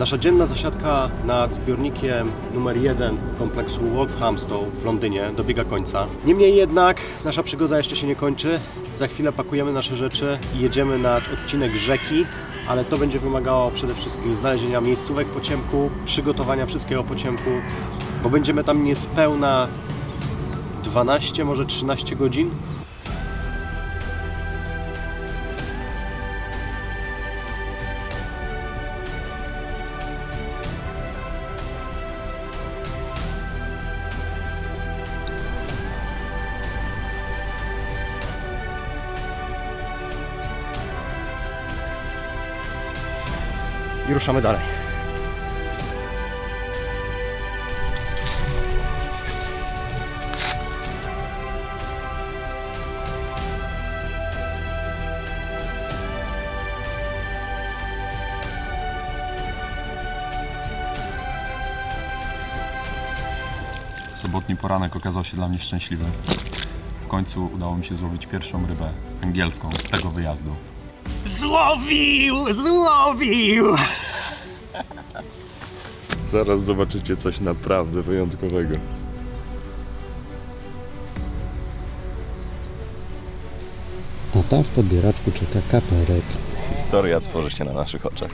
Nasza dzienna zasiadka nad zbiornikiem numer 1 kompleksu Wolfhamstow w Londynie dobiega końca. Niemniej jednak nasza przygoda jeszcze się nie kończy. Za chwilę pakujemy nasze rzeczy i jedziemy nad odcinek rzeki, ale to będzie wymagało przede wszystkim znalezienia miejscówek po ciemku, przygotowania wszystkiego po ciemku, bo będziemy tam niespełna 12, może 13 godzin. I ruszamy dalej. Sobotni poranek okazał się dla mnie szczęśliwy. W końcu udało mi się złowić pierwszą rybę angielską tego wyjazdu. Złowił! Złowił! Zaraz zobaczycie coś naprawdę wyjątkowego. A tam w podbieraczku czeka kaperek. Historia tworzy się na naszych oczach.